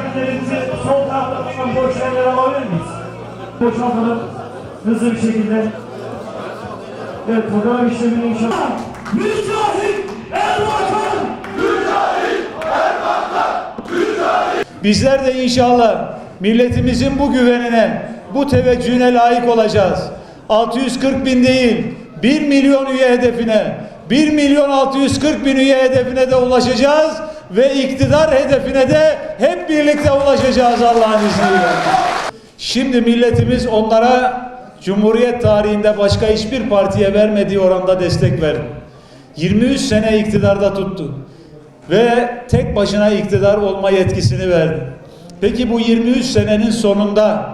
Misafirlerimizi sol tarafta bulunan boş yerlere alabilir miyiz? Boşaltalım hızlı bir şekilde. Evet, fotoğraf işlemini inşallah. Mücahit Erbakan! Bizler de inşallah milletimizin bu güvenine, bu teveccühüne layık olacağız. 640 bin değil, 1 milyon üye hedefine, 1 milyon 640 bin üye hedefine de ulaşacağız ve iktidar hedefine de hep birlikte ulaşacağız Allah'ın izniyle. Şimdi milletimiz onlara Cumhuriyet tarihinde başka hiçbir partiye vermediği oranda destek verdi. 23 sene iktidarda tuttu ve tek başına iktidar olma yetkisini verdi. Peki bu 23 senenin sonunda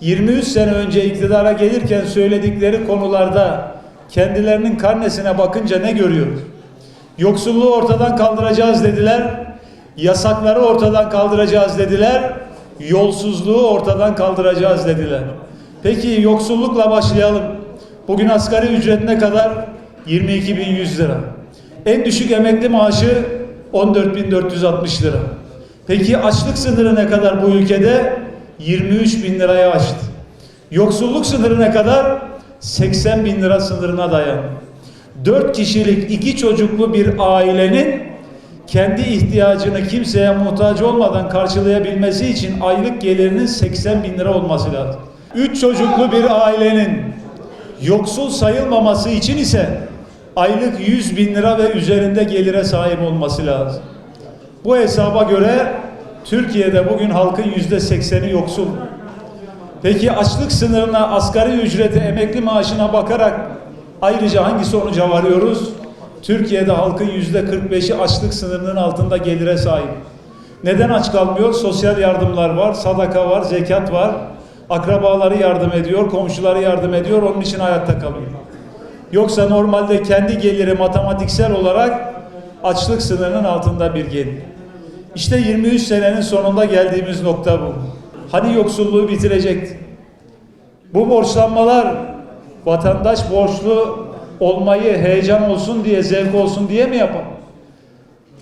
23 sene önce iktidara gelirken söyledikleri konularda kendilerinin karnesine bakınca ne görüyoruz? Yoksulluğu ortadan kaldıracağız dediler. Yasakları ortadan kaldıracağız dediler. Yolsuzluğu ortadan kaldıracağız dediler. Peki yoksullukla başlayalım. Bugün asgari ücret ne kadar? 22.100 lira. En düşük emekli maaşı 14.460 lira. Peki açlık sınırı ne kadar bu ülkede? 23 bin liraya aştı. Yoksulluk sınırı ne kadar? 80 bin lira sınırına dayandı. 4 kişilik iki çocuklu bir ailenin kendi ihtiyacını kimseye muhtaç olmadan karşılayabilmesi için aylık gelirinin 80 bin lira olması lazım. 3 çocuklu bir ailenin yoksul sayılmaması için ise aylık 100 bin lira ve üzerinde gelire sahip olması lazım. Bu hesaba göre Türkiye'de bugün halkın yüzde sekseni yoksul. Peki açlık sınırına, asgari ücrete, emekli maaşına bakarak ayrıca hangi sonuca varıyoruz? Türkiye'de halkın yüzde 45'i açlık sınırının altında gelire sahip. Neden aç kalmıyor? Sosyal yardımlar var, sadaka var, zekat var. Akrabaları yardım ediyor, komşuları yardım ediyor, onun için hayatta kalıyor. Yoksa normalde kendi geliri matematiksel olarak açlık sınırının altında bir gelir. İşte 23 senenin sonunda geldiğimiz nokta bu. Hani yoksulluğu bitirecekti? Bu borçlanmalar vatandaş borçlu olmayı heyecan olsun diye, zevk olsun diye mi yapar?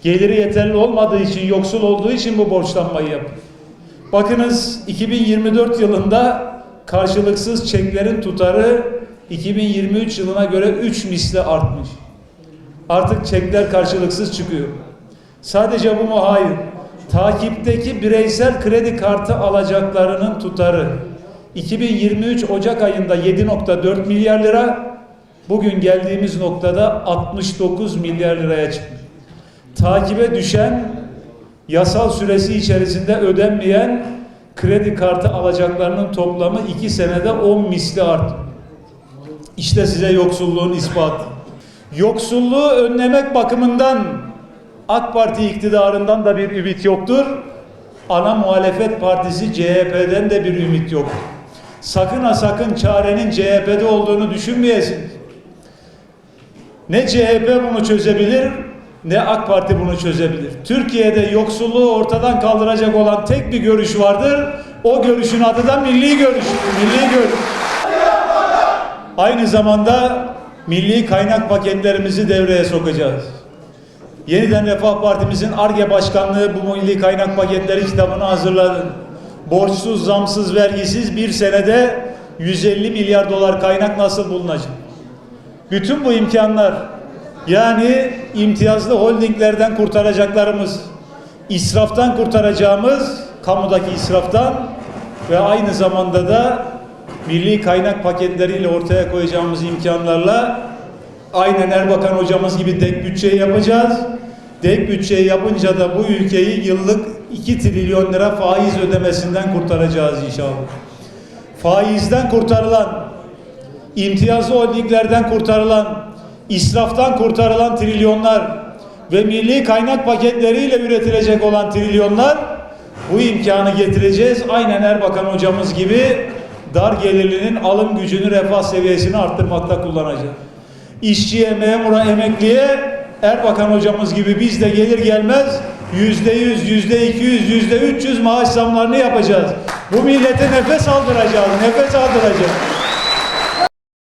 Geliri yeterli olmadığı için, yoksul olduğu için bu borçlanmayı yapar. Bakınız 2024 yılında karşılıksız çeklerin tutarı 2023 yılına göre 3 misli artmış. Artık çekler karşılıksız çıkıyor. Sadece bu mu? Hayır. Takipteki bireysel kredi kartı alacaklarının tutarı 2023 Ocak ayında 7.4 milyar lira, bugün geldiğimiz noktada 69 milyar liraya çıkmış. Takibe düşen yasal süresi içerisinde ödenmeyen kredi kartı alacaklarının toplamı 2 senede 10 misli arttı. İşte size yoksulluğun ispatı. Yoksulluğu önlemek bakımından AK Parti iktidarından da bir ümit yoktur. Ana muhalefet partisi CHP'den de bir ümit yoktur. Sakın ha sakın çarenin CHP'de olduğunu düşünmeyesiniz. Ne CHP bunu çözebilir ne AK Parti bunu çözebilir. Türkiye'de yoksulluğu ortadan kaldıracak olan tek bir görüş vardır. O görüşün adı da milli görüş. Milli görüş. Aynı zamanda milli kaynak paketlerimizi devreye sokacağız. Yeniden Refah Partimizin ARGE Başkanlığı bu milli kaynak paketleri kitabını hazırladı. Borçsuz, zamsız, vergisiz bir senede 150 milyar dolar kaynak nasıl bulunacak? Bütün bu imkanlar yani imtiyazlı holdinglerden kurtaracaklarımız, israftan kurtaracağımız, kamudaki israftan ve aynı zamanda da milli kaynak paketleriyle ortaya koyacağımız imkanlarla aynen Erbakan hocamız gibi denk bütçe yapacağız. Denk bütçeyi yapınca da bu ülkeyi yıllık 2 trilyon lira faiz ödemesinden kurtaracağız inşallah. Faizden kurtarılan, imtiyazlı holdinglerden kurtarılan, israftan kurtarılan trilyonlar ve milli kaynak paketleriyle üretilecek olan trilyonlar bu imkanı getireceğiz. Aynen Erbakan hocamız gibi dar gelirlinin alım gücünü, refah seviyesini arttırmakta kullanacak. İşçiye, memura, emekliye Erbakan hocamız gibi biz de gelir gelmez yüzde yüz, yüzde iki yüz, yüzde üç yüz maaş zamlarını yapacağız. Bu millete nefes aldıracağız, nefes aldıracağız.